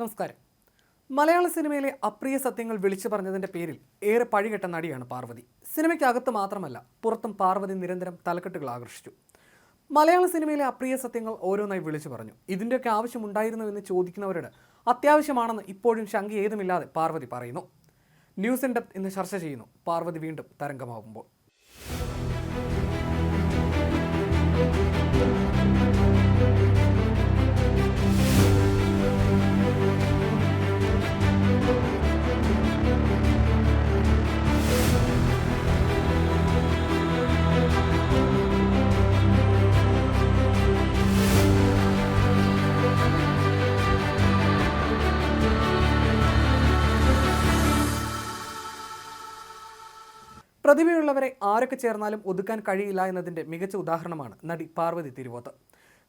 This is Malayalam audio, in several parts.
നമസ്കാരം. മലയാള സിനിമയിലെ അപ്രിയ സത്യങ്ങൾ വിളിച്ചു പറഞ്ഞതിന്റെ പേരിൽ ഏറെ പഴികെട്ട നടിയാണ് പാർവതി. സിനിമയ്ക്കകത്ത് മാത്രമല്ല പുറത്തും പാർവതി നിരന്തരം തലക്കെട്ടുകൾ ആകർഷിച്ചു. മലയാള സിനിമയിലെ അപ്രിയ സത്യങ്ങൾ ഓരോന്നായി വിളിച്ചു പറഞ്ഞു. ഇതിന്റെയൊക്കെ ആവശ്യമുണ്ടായിരുന്നു എന്ന് ചോദിക്കുന്നവരോട് അത്യാവശ്യമാണെന്ന് ഇപ്പോഴും ശങ്ക ഏതുമില്ലാതെ പാർവതി പറയുന്നു. ന്യൂസ് ഇൻ ഇന്ന് ചർച്ച ചെയ്യുന്നു. പാർവതി വീണ്ടും തരംഗമാകുമ്പോൾ പ്രതിഭയുള്ളവരെ ആരൊക്കെ ചേർന്നാലും ഒതുക്കാൻ കഴിയില്ല എന്നതിന്റെ മികച്ച ഉദാഹരണമാണ് നടി പാർവതി തിരുവോത്ത്.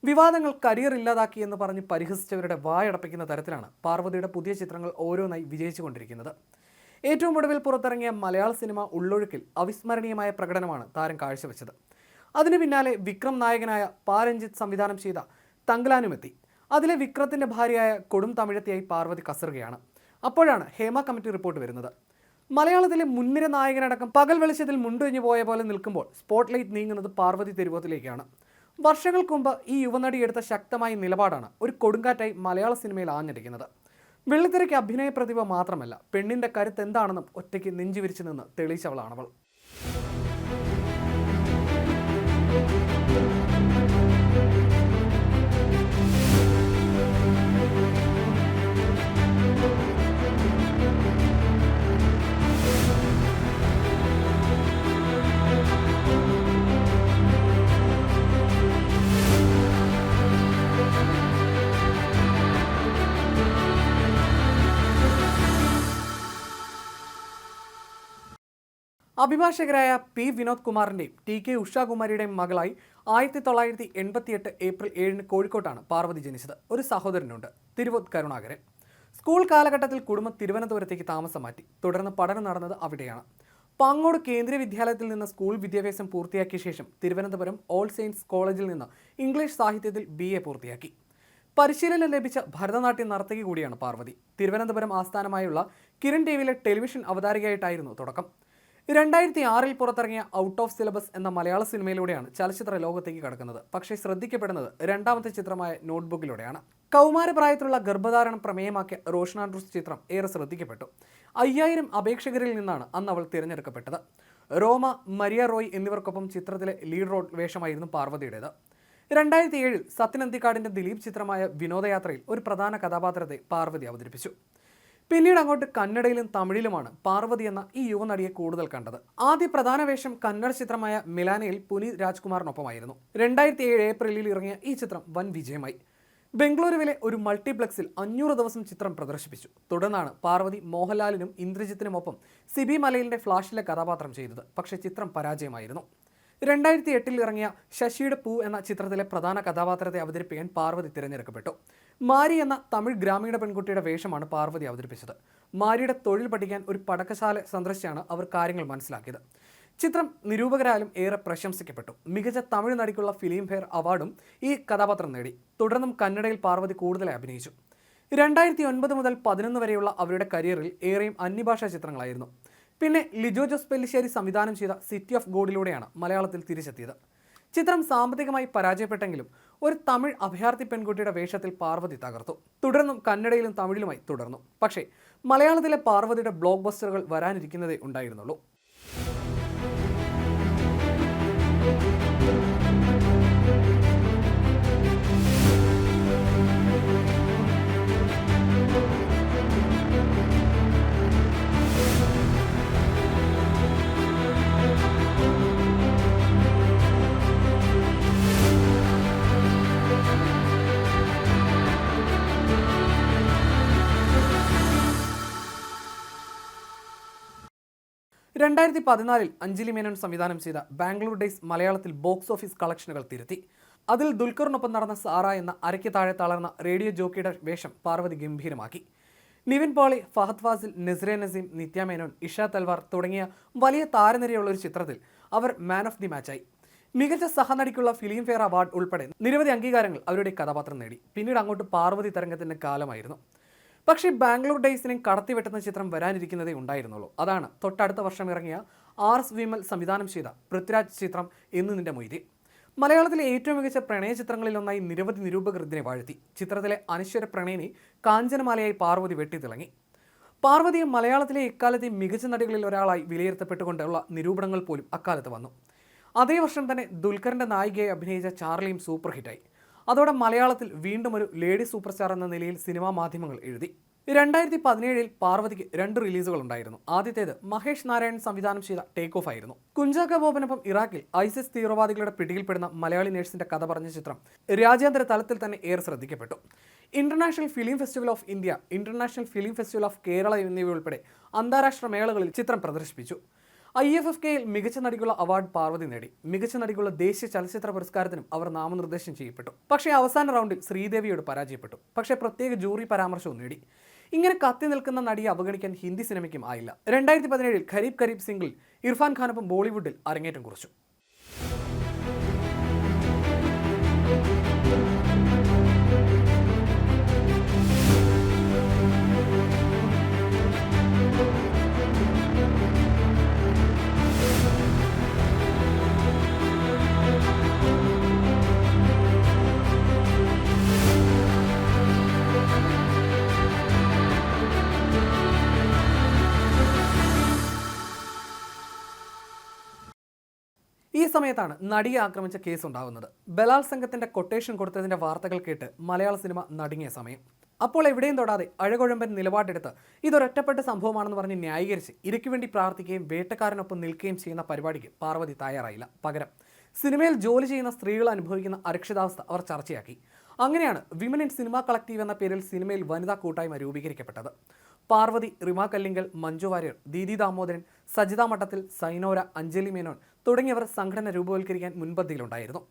വിവാദങ്ങൾ കരിയർ ഇല്ലാതാക്കി എന്ന് പറഞ്ഞ് പരിഹസിച്ചവരുടെ വായടപ്പിക്കുന്ന തരത്തിലാണ് പാർവതിയുടെ പുതിയ ചിത്രങ്ങൾ ഓരോന്നായി വിജയിച്ചുകൊണ്ടിരിക്കുന്നത്. ഏറ്റവും ഒടുവിൽ പുറത്തിറങ്ങിയ മലയാള സിനിമ ഉള്ളൊഴുക്കിൽ അവിസ്മരണീയമായ പ്രകടനമാണ് താരം കാഴ്ചവെച്ചത്. അതിനു പിന്നാലെ വിക്രം നായകനായ പാരഞ്ജിത്ത് സംവിധാനം ചെയ്ത തങ്കലാനുമെത്തി. അതിലെ വിക്രത്തിന്റെ ഭാര്യയായ കൊടും തമിഴത്തിയായി പാർവതി കസറുകയാണ്. അപ്പോഴാണ് ഹേമ കമ്മിറ്റി റിപ്പോർട്ട് വരുന്നത്. മലയാളത്തിലെ മുൻനിര നായകനടക്കം പകൽ വെളിച്ചത്തിൽ മുണ്ടൊഴിഞ്ഞു പോയ പോലെ നിൽക്കുമ്പോൾ സ്പോട്ട് ലൈറ്റ് നീങ്ങുന്നത് പാർവതി തിരുവോത്തിലേക്കാണ്. വർഷങ്ങൾക്ക് മുമ്പ് ഈ യുവനടി എടുത്ത ശക്തമായ നിലപാടാണ് ഒരു കൊടുങ്കാറ്റായി മലയാള സിനിമയിൽ ആഞ്ഞടിക്കുന്നത്. വെള്ളിത്തിരയ്ക്ക് അഭിനയ പ്രതിഭ മാത്രമല്ല പെണ്ണിന്റെ കരുത്ത് എന്താണെന്നും ഒറ്റയ്ക്ക് നെഞ്ചുവിരിച്ചു നിന്ന് തെളിയിച്ചവളാണവൾ അഭിഭാഷകരായ പി വിനോദ് കുമാറിന്റെയും ടി കെ ഉഷാകുമാരിയുടെയും മകളായി ആയിരത്തി തൊള്ളായിരത്തി എൺപത്തിയെട്ട് ഏപ്രിൽ ഏഴിന് കോഴിക്കോട്ടാണ് പാർവതി ജനിച്ചത്. ഒരു സഹോദരനുണ്ട് തിരുവോത് കരുണാകരൻ. സ്കൂൾ കാലഘട്ടത്തിൽ കുടുംബം തിരുവനന്തപുരത്തേക്ക് താമസം മാറ്റി. തുടർന്ന് പഠനം നടന്നത് അവിടെയാണ്. പാങ്ങോട് കേന്ദ്രീയ വിദ്യാലയത്തിൽ നിന്ന് സ്കൂൾ വിദ്യാഭ്യാസം പൂർത്തിയാക്കിയ ശേഷം തിരുവനന്തപുരം ഓൾ സെയിൻസ് കോളേജിൽ നിന്ന് ഇംഗ്ലീഷ് സാഹിത്യത്തിൽ ബി എ പൂർത്തിയാക്കി. പരിശീലനം ലഭിച്ച ഭരതനാട്യം നർത്തകി കൂടിയാണ് പാർവതി. തിരുവനന്തപുരം ആസ്ഥാനമായുള്ള കിരൺ ടിവിയിലെ ടെലിവിഷൻ അവതാരികയായിട്ടായിരുന്നു തുടക്കം. രണ്ടായിരത്തി ആറിൽ പുറത്തിറങ്ങിയ ഔട്ട് ഓഫ് സിലബസ് എന്ന മലയാള സിനിമയിലൂടെയാണ് ചലച്ചിത്ര ലോകത്തേക്ക് കടക്കുന്നത്. പക്ഷേ ശ്രദ്ധിക്കപ്പെടുന്നത് രണ്ടാമത്തെ ചിത്രമായ നോട്ട്ബുക്കിലൂടെയാണ് കൗമാരപ്രായത്തിലുള്ള ഗർഭധാരണം പ്രമേയമാക്കിയ റോഷൻ ആൻഡ്രൂസ് ചിത്രം ഏറെ ശ്രദ്ധിക്കപ്പെട്ടു. അയ്യായിരം അപേക്ഷകരിൽ നിന്നാണ് അന്ന് അവൾ തിരഞ്ഞെടുക്കപ്പെട്ടത്. റോമ മരിയ റോയ് എന്നിവർക്കൊപ്പം ചിത്രത്തിലെ ലീഡ് റോൾ വേഷമായിരുന്നു പാർവതിയുടേത്. രണ്ടായിരത്തി ഏഴിൽ സത്യനന്തിക്കാടിന്റെ ദിലീപ് ചിത്രമായ വിനോദയാത്രയിൽ ഒരു പ്രധാന കഥാപാത്രത്തെ പാർവതി അവതരിപ്പിച്ചു. പിന്നീട് അങ്ങോട്ട് കന്നഡയിലും തമിഴിലുമാണ് പാർവതി എന്ന ഈ യുവനടിയെ കൂടുതൽ കണ്ടത്. ആദ്യ പ്രധാന വേഷം കന്നഡ ചിത്രമായ മിലാനയിൽ പുനീത് രാജ്കുമാറിനൊപ്പമായിരുന്നു. രണ്ടായിരത്തി ഏഴ് ഏപ്രിലിൽ ഇറങ്ങിയ ഈ ചിത്രം വൻ വിജയമായി. ബംഗളൂരുവിലെ ഒരു മൾട്ടിപ്ലക്സിൽ അഞ്ഞൂറ് ദിവസം ചിത്രം പ്രദർശിപ്പിച്ചു. തുടർന്നാണ് പാർവതി മോഹൻലാലിനും ഇന്ദ്രജിത്തിനുമൊപ്പം സിബി മലയിലിന്റെ ഫ്ലാഷിലെ കഥാപാത്രം ചെയ്തത്. പക്ഷേ ചിത്രം പരാജയമായിരുന്നു. രണ്ടായിരത്തി എട്ടിൽ ഇറങ്ങിയ ശശിയുടെ പൂ എന്ന ചിത്രത്തിലെ പ്രധാന കഥാപാത്രത്തെ അവതരിപ്പിക്കാൻ പാർവതി തിരഞ്ഞെടുക്കപ്പെട്ടു. മാരി എന്ന തമിഴ് ഗ്രാമീണ പെൺകുട്ടിയുടെ വേഷമാണ് പാർവതി അവതരിപ്പിച്ചത്. മാരിയുടെ തൊഴിൽ പഠിക്കാൻ ഒരു പടക്കശാല സന്ദർശിച്ചാണ് അവർ കാര്യങ്ങൾ മനസ്സിലാക്കിയത്. ചിത്രം നിരൂപകരാലും ഏറെ പ്രശംസിക്കപ്പെട്ടു. മികച്ച തമിഴ് നടിക്കുള്ള ഫിലിം ഫെയർ അവാർഡും ഈ കഥാപാത്രം നേടി. തുടർന്നും കന്നഡയിൽ പാർവതി കൂടുതലായി അഭിനയിച്ചു. രണ്ടായിരത്തി ഒൻപത് മുതൽ പതിനൊന്ന് വരെയുള്ള അവരുടെ കരിയറിൽ ഏറെയും അന്യഭാഷാ ചിത്രങ്ങളായിരുന്നു. പിന്നെ ലിജോ ജോസ് പെല്ലിശ്ശേരി സംവിധാനം ചെയ്ത സിറ്റി ഓഫ് ഗോഡിലൂടെയാണ് മലയാളത്തിൽ തിരിച്ചെത്തിയത്. ചിത്രം സാമ്പത്തികമായി പരാജയപ്പെട്ടെങ്കിലും ഒരു തമിഴ് അഭയാർത്ഥി പെൺകുട്ടിയുടെ വേഷത്തിൽ പാർവതി തകർത്തു. തുടർന്നും കന്നഡയിലും തമിഴിലുമായി തുടർന്നു. പക്ഷേ മലയാളത്തിലെ പാർവതിയുടെ ബ്ലോക്ക് ബസ്റ്ററുകൾ വരാനിരിക്കുന്നതേ ഉണ്ടായിരുന്നുള്ളൂ. രണ്ടായിരത്തി പതിനാലിൽ അഞ്ജലി മേനോൻ സംവിധാനം ചെയ്ത ബാംഗ്ലൂർ ഡേയ്സ് മലയാളത്തിൽ ബോക്സ് ഓഫീസ് കളക്ഷനുകൾ തിരുത്തി. അതിൽ ദുൽഖറിനൊപ്പം നടന്ന സാറ എന്ന അരയ്ക്ക് താഴെ തളർന്ന റേഡിയോ ജോക്കിയുടെ വേഷം പാർവതി ഗംഭീരമാക്കി. നിവിൻ പോളി ഫഹദ് ഫാസിൽ നസ്രെ നസീം നിത്യ മേനോൻ ഇഷ തൽവാർ തുടങ്ങിയ വലിയ താരനിരയുള്ള ഒരു ചിത്രത്തിൽ അവർ മാൻ ഓഫ് ദി മാച്ചായി. മികച്ച സഹനടിക്കുള്ള ഫിലിം ഫെയർ അവാർഡ് ഉൾപ്പെടെ നിരവധി അംഗീകാരങ്ങൾ അവരുടെ കഥാപാത്രം നേടി. പിന്നീട് അങ്ങോട്ട് പാർവതി തരംഗത്തിന്റെ കാലമായിരുന്നു. പക്ഷേ ബാംഗ്ലൂർ ഡേയ്സിനെയും കടത്തിവെട്ടുന്ന ചിത്രം വരാനിരിക്കുന്നതേ ഉണ്ടായിരുന്നുള്ളൂ. അതാണ് തൊട്ടടുത്ത വർഷം ഇറങ്ങിയ ആർ എസ് വിമൽ സംവിധാനം ചെയ്ത പൃഥ്വിരാജ് ചിത്രം എന്ന് നിന്റെ മൊയ്തി. മലയാളത്തിലെ ഏറ്റവും മികച്ച പ്രണയ ചിത്രങ്ങളിലൊന്നായി നിരവധി നിരൂപകർ ഇതിനെ വാഴ്ത്തി. ചിത്രത്തിലെ അനശ്വര പ്രണയിനി കാഞ്ചനമാലയായി പാർവതി വെട്ടിത്തിളങ്ങി. പാർവതിയെ മലയാളത്തിലെ ഇക്കാലത്തെ മികച്ച നടികളിൽ ഒരാളായി വിലയിരുത്തപ്പെട്ടുകൊണ്ടുള്ള നിരൂപണങ്ങൾ പോലും അക്കാലത്ത് വന്നു. അതേ വർഷം തന്നെ ദുൽഖറിന്റെ നായികയായി അഭിനയിച്ച ചാർലിയും സൂപ്പർ ഹിറ്റായി. അതോടെ മലയാളത്തിൽ വീണ്ടും ഒരു ലേഡി സൂപ്പർ സ്റ്റാർ എന്ന നിലയിൽ സിനിമാ മാധ്യമങ്ങൾ എഴുതി. രണ്ടായിരത്തി പതിനേഴിൽ പാർവതിക്ക് രണ്ട് റിലീസുകൾ ഉണ്ടായിരുന്നു. ആദ്യത്തേത് മഹേഷ് നാരായൺ സംവിധാനം ചെയ്ത ടേക്ക് ഓഫ് ആയിരുന്നു. കുഞ്ചാക്ക ബോബനൊപ്പം ഇറാഖിൽ ഐസിസ് തീവ്രവാദികളുടെ പിടിയിൽപ്പെടുന്ന മലയാളി നേഴ്സിന്റെ കഥ പറഞ്ഞ ചിത്രം രാജ്യാന്തര തലത്തിൽ തന്നെ ഏറെ ശ്രദ്ധിക്കപ്പെട്ടു. International film festival of India international film festival of Kerala എന്നിവയുൾപ്പെടെ അന്താരാഷ്ട്ര മേളകളിൽ ചിത്രം പ്രദർശിപ്പിച്ചു. ഐ എഫ് എഫ് കെയിൽ മികച്ച നടിക്കുള്ള അവാർഡ് പാർവതി നേടി. മികച്ച നടിക്കുള്ള ദേശീയ ചലച്ചിത്ര പുരസ്കാരത്തിനും അവർ നാമനിർദ്ദേശം ചെയ്യപ്പെട്ടു. പക്ഷേ അവസാന റൗണ്ടിൽ ശ്രീദേവിയോട് പരാജയപ്പെട്ടു. പക്ഷേ പ്രത്യേക ജൂറി പരാമർശവും നേടി. ഇങ്ങനെ കത്തി നിൽക്കുന്ന നടിയെ അവഗണിക്കാൻ ഹിന്ദി സിനിമയ്ക്കും ആയില്ല. രണ്ടായിരത്തി പതിനേഴിൽ ഖരീബ് ഖരീബ് സിംഗിൾ ഇർഫാൻ ഖാനൊപ്പം ബോളിവുഡിൽ അരങ്ങേറ്റം കുറിച്ചു. സമയത്താണ് നടിയെ ആക്രമിച്ച കേസ് ഉണ്ടാകുന്നത്. ബലാത്സംഗത്തിന്റെ കൊട്ടേഷൻ കൊടുത്തതിന്റെ വാർത്തകൾ കേട്ട് മലയാള സിനിമ നടുങ്ങിയ സമയം. അപ്പോൾ എവിടെയും തൊടാതെ അഴകുഴമ്പൻ നിലപാടെടുത്ത് ഇതൊരൊറ്റപ്പെട്ട സംഭവമാണെന്ന് പറഞ്ഞ് ന്യായീകരിച്ച് ഇരയ്ക്ക് വേണ്ടി പ്രാർത്ഥിക്കുകയും വേട്ടക്കാരനൊപ്പം നിൽക്കുകയും ചെയ്യുന്ന പരിപാടിക്ക് പാർവതി തയ്യാറായില്ല. പകരം സിനിമയിൽ ജോലി ചെയ്യുന്ന സ്ത്രീകൾ അനുഭവിക്കുന്ന അരക്ഷിതാവസ്ഥ അവർ ചർച്ചയാക്കി. അങ്ങനെയാണ് വിമൻ ഇൻ സിനിമ കളക്റ്റീവ് എന്ന പേരിൽ സിനിമയിൽ വനിതാ കൂട്ടായ്മ രൂപീകരിക്കപ്പെട്ടത്. പാർവതി റിമ മഞ്ജു വാര്യർ ദീദി ദാമോദരൻ സജിത മഠത്തിൽ സൈനോര അഞ്ജലി മേനോൻ തുടങ്ങിയവർ സംഘടന രൂപവൽക്കരിക്കാൻ മുൻപന്തിയിലുണ്ടായിരുന്നു.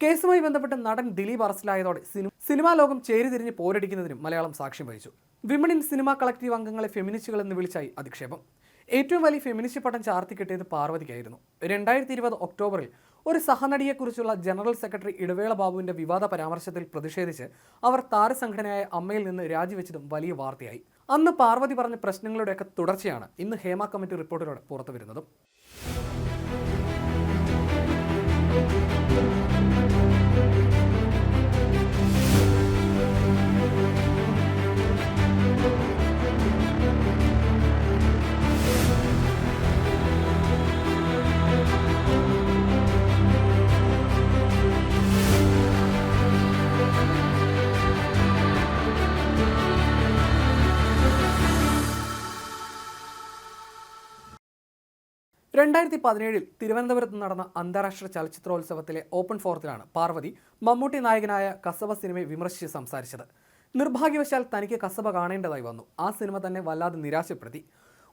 കേസുമായി ബന്ധപ്പെട്ട് നടൻ ദിലീപ് അറസ്റ്റിലായതോടെ സിനിമ ലോകം ചേരിതിരിഞ്ഞ് പോരടിക്കുന്നതിനും മലയാളം സാക്ഷ്യം വഹിച്ചു. വിമൻ ഇൻ സിനിമ കളക്റ്റീവ് അംഗങ്ങളെ ഫെമിനിസ്റ്റുകൾ എന്ന് വിളിച്ചായി അധിക്ഷേപം. ഏറ്റവും വലിയ ഫെമിനിസ്റ്റ് പട്ടം ചാർത്തി കിട്ടിയത് പാർവതിക്കായിരുന്നു. രണ്ടായിരത്തി ഇരുപത് ഒക്ടോബറിൽ ഒരു സഹനടിയെക്കുറിച്ചുള്ള ജനറൽ സെക്രട്ടറി ഇടവേള ബാബുവിന്റെ വിവാദ പരാമർശത്തിൽ പ്രതിഷേധിച്ച് അവർ താരസംഘടനയായ അമ്മയിൽ നിന്ന് രാജിവെച്ചതും വലിയ വാർത്തയായി. അന്ന് പാർവതി പറഞ്ഞ പ്രശ്നങ്ങളുടെയൊക്കെ തുടർച്ചയാണ്. ഇന്ന് ഹേമ കമ്മിറ്റി റിപ്പോർട്ടിലൂടെ പുറത്തു വരുന്നതും രണ്ടായിരത്തി പതിനേഴിൽ തിരുവനന്തപുരത്ത് നടന്ന അന്താരാഷ്ട്ര ചലച്ചിത്രോത്സവത്തിലെ ഓപ്പൺ ഫോറത്തിലാണ് പാർവതി മമ്മൂട്ടി നായകനായ കസബ സിനിമയെ വിമർശിച്ച് സംസാരിച്ചത്. നിർഭാഗ്യവശാൽ തനിക്ക് കസബ കാണേണ്ടതായി വന്നു. ആ സിനിമ തന്നെ വല്ലാതെ നിരാശപ്പെടുത്തി.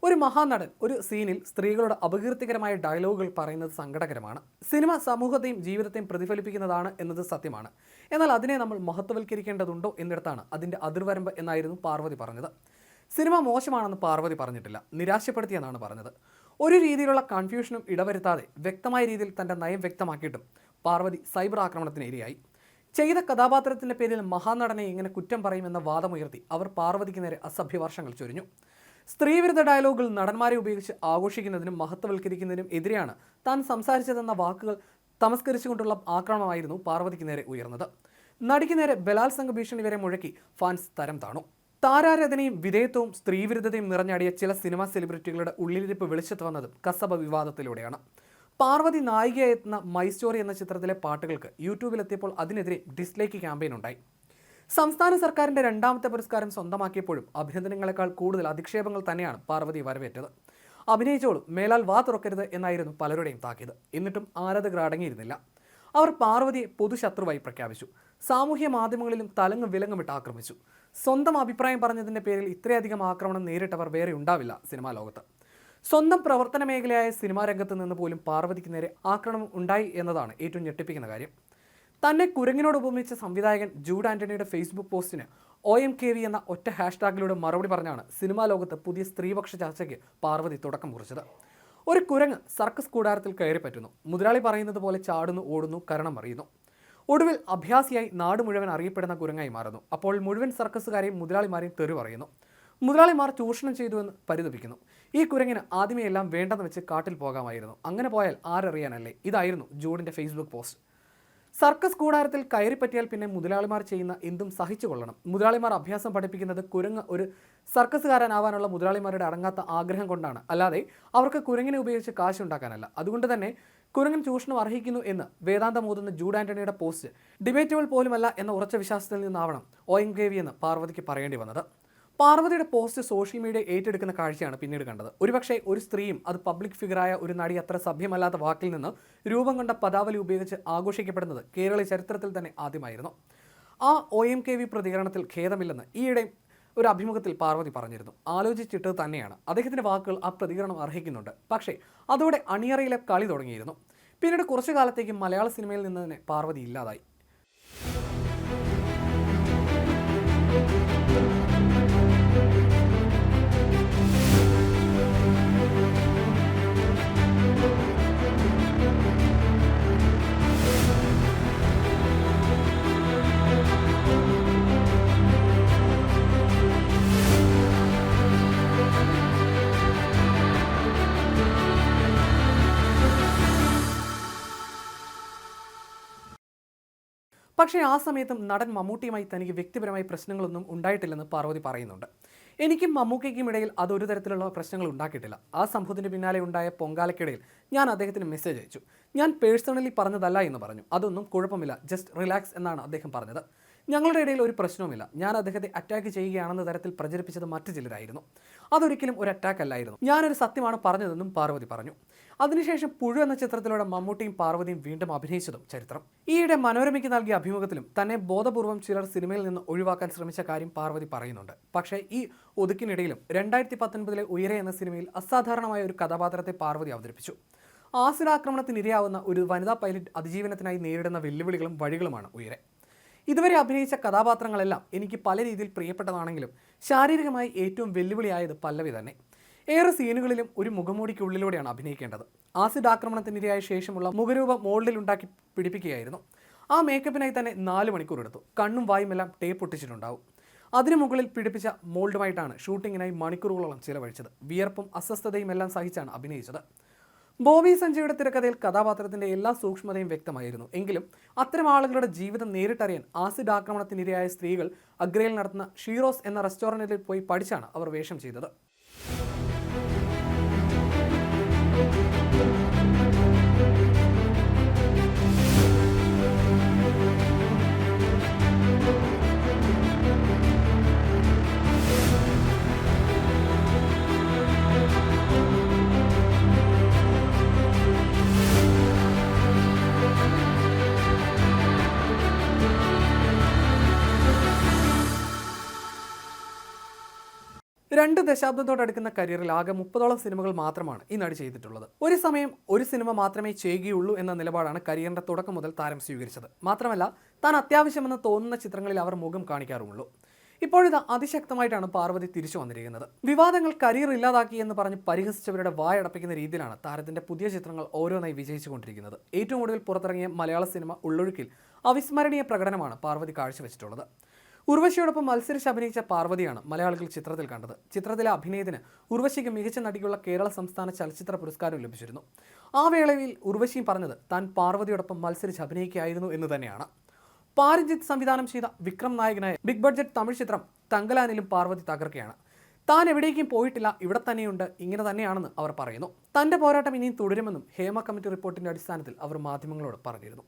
ഒരു മഹാനടൻ ഒരു സീനിൽ സ്ത്രീകളുടെ അപകീർത്തികരമായ ഡയലോഗുകൾ പറയുന്നത് സങ്കടകരമാണ്. സിനിമ സമൂഹത്തെയും ജീവിതത്തെയും പ്രതിഫലിപ്പിക്കുന്നതാണ് എന്നത് സത്യമാണ്. എന്നാൽ അതിനെ നമ്മൾ മഹത്വവൽക്കരിക്കേണ്ടതുണ്ടോ എന്നിടത്താണ് അതിന്റെ അതിർവരമ്പ് എന്നായിരുന്നു പാർവതി പറഞ്ഞത്. സിനിമ മോശമാണെന്ന് പാർവതി പറഞ്ഞിട്ടില്ല. നിരാശപ്പെടുത്തിയെന്നാണ് പറഞ്ഞത്. ഒരു രീതിയിലുള്ള കൺഫ്യൂഷനും ഇടവരുത്താതെ വ്യക്തമായ രീതിയിൽ തന്റെ നയം വ്യക്തമാക്കിയിട്ടും പാർവതി സൈബർ ആക്രമണത്തിന് ഇരയായി. ചെയ്ത കഥാപാത്രത്തിന്റെ പേരിൽ മഹാനടനെ ഇങ്ങനെ കുറ്റം പറയുമെന്ന വാദമുയർത്തി അവർ പാർവതിക്ക് നേരെ അസഭ്യവർഷങ്ങൾ ചൊരിഞ്ഞു. സ്ത്രീവിരുദ്ധ ഡയലോഗുകൾ നടന്മാരെ ഉപയോഗിച്ച് ആഘോഷിക്കുന്നതിനും മഹത്വവൽക്കരിക്കുന്നതിനും എതിരെയാണ് താൻ സംസാരിച്ചതെന്ന വാക്കുകൾ തമസ്കരിച്ചുകൊണ്ടുള്ള ആക്രമണമായിരുന്നു പാർവതിക്ക് നേരെ ഉയർന്നത്. നടിക്ക് നേരെ ബലാത്സംഗ ഭീഷണി വരെ മുഴക്കി ഫാൻസ് തരം താണു. താരാരാധനയും വിധേയത്വവും സ്ത്രീവിരുദ്ധതയും നിറഞ്ഞാടിയ ചില സിനിമാ സെലിബ്രിറ്റികളുടെ ഉള്ളിലിരിപ്പ് വെളിച്ചത്ത് വന്നതും കസബ വിവാദത്തിലൂടെയാണ്. പാർവതി നായികയായെത്തുന്ന മൈ സ്റ്റോറി എന്ന ചിത്രത്തിലെ പാട്ടുകൾക്ക് യൂട്യൂബിലെത്തിയപ്പോൾ അതിനെതിരെ ഡിസ്ലൈക്ക് ക്യാമ്പയിൻ ഉണ്ടായി സംസ്ഥാന സർക്കാരിന്റെ രണ്ടാമത്തെ പുരസ്കാരം സ്വന്തമാക്കിയപ്പോഴും അഭിനന്ദനങ്ങളെക്കാൾ കൂടുതൽ അധിക്ഷേപങ്ങൾ തന്നെയാണ് പാർവതി വരവേറ്റത്. അഭിനയിച്ചോളും മേലാൽ വാ തുറക്കരുത് എന്നായിരുന്നു പലരുടെയും താക്കീത്. എന്നിട്ടും ആരാധകർ അടങ്ങിയിരുന്നില്ല. അവർ പാർവതിയെ പൊതുശത്രുവായി പ്രഖ്യാപിച്ചു. സാമൂഹ്യ മാധ്യമങ്ങളിലും തലങ്ങും വിലങ്ങുമിട്ട് ആക്രമിച്ചു. സ്വന്തം അഭിപ്രായം പറഞ്ഞതിന്റെ പേരിൽ ഇത്രയധികം ആക്രമണം നേരിട്ടവർ വേറെ ഉണ്ടാവില്ല സിനിമാ ലോകത്ത്. സ്വന്തം പ്രവർത്തന മേഖലയായ സിനിമാ രംഗത്ത് നിന്ന് പോലും പാർവതിക്ക് നേരെ ആക്രമണം ഉണ്ടായി എന്നതാണ് ഏറ്റവും ഞെട്ടിപ്പിക്കുന്ന കാര്യം. തന്നെ കുരങ്ങിനോട് ഉപമിച്ച സംവിധായകൻ ജൂഡ് ആന്റണിയുടെ ഫേസ്ബുക്ക് പോസ്റ്റിന് ഒ എം കെ വി എന്ന ഒറ്റ ഹാഷ്ടാഗിലൂടെ മറുപടി പറഞ്ഞാണ് സിനിമാ ലോകത്ത് പുതിയ സ്ത്രീപക്ഷ ചർച്ചയ്ക്ക് പാർവതി തുടക്കം കുറിച്ചത്. ഒരു കുരങ്ങ് സർക്കസ് കൂടാരത്തിൽ കയറി പറ്റുന്നു. മുതലാളി പറയുന്നത് പോലെ ചാടുന്നു ഓടുന്നു കരണം അറിയുന്നു. ഒടുവിൽ അഭ്യാസിയായി നാട് മുഴുവൻ അറിയപ്പെടുന്ന കുരങ്ങായി മാറുന്നു. അപ്പോൾ മുഴുവൻ സർക്കസുകാരെയും മുതലാളിമാരെയും തെറി പറയുന്നു. മുതലാളിമാർ ചൂഷണം ചെയ്തുവെന്ന് പരിതപിക്കുന്നു. ഈ കുരങ്ങിന് ആദ്യമേ എല്ലാം വേണ്ടെന്ന് വെച്ച് കാട്ടിൽ പോകാമായിരുന്നു. അങ്ങനെ പോയാൽ ആരറിയാനല്ലേ? ഇതായിരുന്നു ജൂഡിന്റെ ഫേസ്ബുക്ക് പോസ്റ്റ്. സർക്കസ് കൂടാരത്തിൽ കയറിപ്പറ്റിയാൽ പിന്നെ മുതലാളിമാർ ചെയ്യുന്ന എന്തും സഹിച്ചു കൊള്ളണം. മുതലാളിമാർ അഭ്യാസം പഠിപ്പിക്കുന്നത് കുരങ്ങ് ഒരു സർക്കസുകാരനാവാനുള്ള മുതലാളിമാരുടെ അടങ്ങാത്ത ആഗ്രഹം കൊണ്ടാണ്. അല്ലാതെ അവർക്ക് കുരങ്ങിനെ ഉപയോഗിച്ച് കാശുണ്ടാക്കാനല്ല അതുകൊണ്ട് തന്നെ കുരങ്ങൻ ചൂഷണം അർഹിക്കുന്നു എന്ന് വേദാന്തം ഓതുന്ന ജൂഡ് ആന്റണിയുടെ പോസ്റ്റ് ഡിബേറ്റബിൾ പോലുമല്ല എന്ന ഉറച്ച വിശ്വാസത്തിൽ നിന്നാവണം ഒ എം കെ വി എന്ന് പാർവതിക്ക് പറയേണ്ടി വന്നത്. പാർവതിയുടെ പോസ്റ്റ് സോഷ്യൽ മീഡിയ ഏറ്റെടുക്കുന്ന കാഴ്ചയാണ് പിന്നീട് കണ്ടത്. ഒരുപക്ഷെ ഒരു സ്ത്രീയും അത് പബ്ലിക് ഫിഗറായ ഒരു നടി അത്ര സഭ്യമല്ലാത്ത വാക്കിൽ നിന്ന് രൂപം കൊണ്ട പദാവലി ഉപയോഗിച്ച് ആഘോഷിക്കപ്പെടുന്നത് കേരള ചരിത്രത്തിൽ തന്നെ ആദ്യമായിരുന്നു. ആ ഒ എം കെ വി പ്രതികരണത്തിൽ ഖേദമില്ലെന്ന് ഈയിടെ ഒരു അഭിമുഖത്തിൽ പാർവതി പറഞ്ഞിരുന്നു. ആലോചിച്ചിട്ട് തന്നെയാണ്. അദ്ദേഹത്തിന്റെ വാക്കുകൾ ആ പ്രതികരണം അർഹിക്കുന്നുണ്ട്. പക്ഷേ അതോടെ അണിയറയിലെ കളി തുടങ്ങിയിരുന്നു. പിന്നീട് കുറച്ചു കാലത്തേക്ക് മലയാള സിനിമയിൽ നിന്ന് തന്നെ പാർവതി ഇല്ലാതായി. പക്ഷേ ആ സമയത്തും നടൻ മമ്മൂട്ടിയുമായി തനിക്ക് വ്യക്തിപരമായി പ്രശ്നങ്ങളൊന്നും ഉണ്ടായിട്ടില്ലെന്ന് പാർവതി പറയുന്നുണ്ട്. എനിക്കും മമ്മൂക്കയ്ക്കും ഇടയിൽ അതൊരു തരത്തിലുള്ള പ്രശ്നങ്ങൾ ഉണ്ടാക്കിയിട്ടില്ല. ആ സംഭവത്തിന് പിന്നാലെ ഉണ്ടായ പൊങ്കാലയ്ക്കിടയിൽ ഞാൻ അദ്ദേഹത്തിന് മെസ്സേജ് അയച്ചു. ഞാൻ പേഴ്സണലി പറഞ്ഞതല്ല എന്ന് പറഞ്ഞു. അതൊന്നും കുഴപ്പമില്ല. ജസ്റ്റ് റിലാക്സ് എന്നാണ് അദ്ദേഹം പറഞ്ഞത്. ഞങ്ങളുടെ ഇടയിൽ ഒരു പ്രശ്നവുമില്ല. ഞാൻ അദ്ദേഹത്തെ അറ്റാക്ക് ചെയ്യുകയാണെന്ന തരത്തിൽ പ്രചരിപ്പിച്ചത് മറ്റു ചിലരായിരുന്നു. അതൊരിക്കലും ഒരു അറ്റാക്ക് അല്ലായിരുന്നു. ഞാനൊരു സത്യമാണ് പറഞ്ഞതെന്നും പാർവതി പറഞ്ഞു. അതിനുശേഷം പുഴു എന്ന ചിത്രത്തിലൂടെ മമ്മൂട്ടിയും പാർവതിയും വീണ്ടും അഭിനയിച്ചതും ചരിത്രം. ഈയിടെ മനോരമയ്ക്ക് നൽകിയ അഭിമുഖത്തിലും തന്നെ ബോധപൂർവം ചിലർ സിനിമയിൽ നിന്ന് ഒഴിവാക്കാൻ ശ്രമിച്ച കാര്യം പാർവതി പറയുന്നുണ്ട്. പക്ഷേ ഈ ഒതുക്കിനിടയിലും രണ്ടായിരത്തി പത്തൊൻപതിലെ ഉയരെ എന്ന സിനിമയിൽ അസാധാരണമായ ഒരു കഥാപാത്രത്തെ പാർവതി അവതരിപ്പിച്ചു. ആസിഡാക്രമണത്തിന് ഇരയാവുന്ന ഒരു വനിതാ പൈലറ്റ് അതിജീവനത്തിനായി നേരിടുന്ന വെല്ലുവിളികളും വഴികളുമാണ് ഉയരെ. ഇതുവരെ അഭിനയിച്ച കഥാപാത്രങ്ങളെല്ലാം എനിക്ക് പല രീതിയിൽ പ്രിയപ്പെട്ടതാണെങ്കിലും ശാരീരികമായി ഏറ്റവും വെല്ലുവിളിയായത് പല്ലവി തന്നെ. ഏറെ സീനുകളിലും ഒരു മുഖമൂടിക്കുള്ളിലൂടെയാണ് അഭിനയിക്കേണ്ടത്. ആസിഡ് ആക്രമണത്തിനിരയായ ശേഷമുള്ള മുഖരൂപം മോൾഡിൽ ഉണ്ടാക്കി പിടിപ്പിക്കുകയായിരുന്നു. ആ മേക്കപ്പിനായി തന്നെ നാല് മണിക്കൂർ എടുത്തു. കണ്ണും വായുമെല്ലാം ടേപ്പ് ഒട്ടിച്ചിട്ടുണ്ടാവും. അതിനു മുകളിൽ പിടിപ്പിച്ച മോൾഡുമായിട്ടാണ് ഷൂട്ടിങ്ങിനായി മണിക്കൂറുകളോളം ചിലവഴിച്ചത്. വിയർപ്പും അസ്വസ്ഥതയും എല്ലാം സഹിച്ചാണ് അഭിനയിച്ചത്. ബോബി സഞ്ജയുടെ തിരക്കഥയിൽ കഥാപാത്രത്തിന്റെ എല്ലാ സൂക്ഷ്മതയും വ്യക്തമായിരുന്നു. എങ്കിലും അത്തരം ആളുകളുടെ ജീവിതം നേരിട്ടറിയാൻ ആസിഡ് ആക്രമണത്തിനിരയായ സ്ത്രീകൾ അഗ്രയിൽ നടത്തുന്ന ഷീറോസ് എന്ന റെസ്റ്റോറന്റിൽ പോയി പഠിച്ചാണ് അവർ വേഷം ചെയ്തത്. രണ്ട് ദശാബ്ദത്തോടടുക്കുന്ന കരിയറിൽ ആകെ മുപ്പതോളം സിനിമകൾ മാത്രമാണ് ഈ നടി ചെയ്തിട്ടുള്ളത്. ഒരു സമയം ഒരു സിനിമ മാത്രമേ ചെയ്യുകയുള്ളൂ എന്ന നിലപാടാണ് കരിയറിന്റെ തുടക്കം മുതൽ താരം സ്വീകരിച്ചത്. മാത്രമല്ല താൻ അത്യാവശ്യമെന്ന് തോന്നുന്ന ചിത്രങ്ങളിൽ അവർ മുഖം കാണിക്കാറുമുള്ളൂ. ഇപ്പോഴിത് അതിശക്തമായിട്ടാണ് പാർവതി തിരിച്ചു വന്നിരിക്കുന്നത്. വിവാദങ്ങൾ കരിയർ ഇല്ലാതാക്കി എന്ന് പറഞ്ഞ് പരിഹസിച്ചവരുടെ വായടപ്പിക്കുന്ന രീതിയിലാണ് താരത്തിന്റെ പുതിയ ചിത്രങ്ങൾ ഓരോന്നായി വിജയിച്ചുകൊണ്ടിരിക്കുന്നത്. ഏറ്റവും ഒടുവിൽ പുറത്തിറങ്ങിയ മലയാള സിനിമ ഉള്ളൊഴുക്കിൽ അവിസ്മരണീയ പ്രകടനമാണ് പാർവതി കാഴ്ചവെച്ചിട്ടുള്ളത്. ഉർവശിയോടൊപ്പം മത്സരിച്ച് അഭിനയിച്ച പാർവതിയാണ് മലയാളികൾ ചിത്രത്തിൽ കണ്ടത്. ചിത്രത്തിലെ അഭിനയത്തിന് ഉർവശിക്ക് മികച്ച നടിക്കുള്ള കേരള സംസ്ഥാന ചലച്ചിത്ര പുരസ്കാരം ലഭിച്ചിരുന്നു. ആ വേളയിൽ ഉർവശിയും പറഞ്ഞത് താൻ പാർവതിയോടൊപ്പം മത്സരിച്ച് അഭിനയിക്കുകയായിരുന്നു എന്ന് തന്നെയാണ്. പാരിജിത്ത് സംവിധാനം ചെയ്ത വിക്രം നായകനായ ബിഗ് ബഡ്ജറ്റ് തമിഴ് ചിത്രം തങ്കലാനിലും പാർവതി തകർക്കുകയാണ് താൻ എവിടേക്കും പോയിട്ടില്ല ഇവിടെ തന്നെയുണ്ട് ഇങ്ങനെ തന്നെയാണെന്ന് അവർ പറയുന്നു. തന്റെ പോരാട്ടം ഇനിയും തുടരുമെന്നും ഹേമ കമ്മിറ്റി റിപ്പോർട്ടിന്റെ അടിസ്ഥാനത്തിൽ അവർ മാധ്യമങ്ങളോട് പറഞ്ഞിരുന്നു.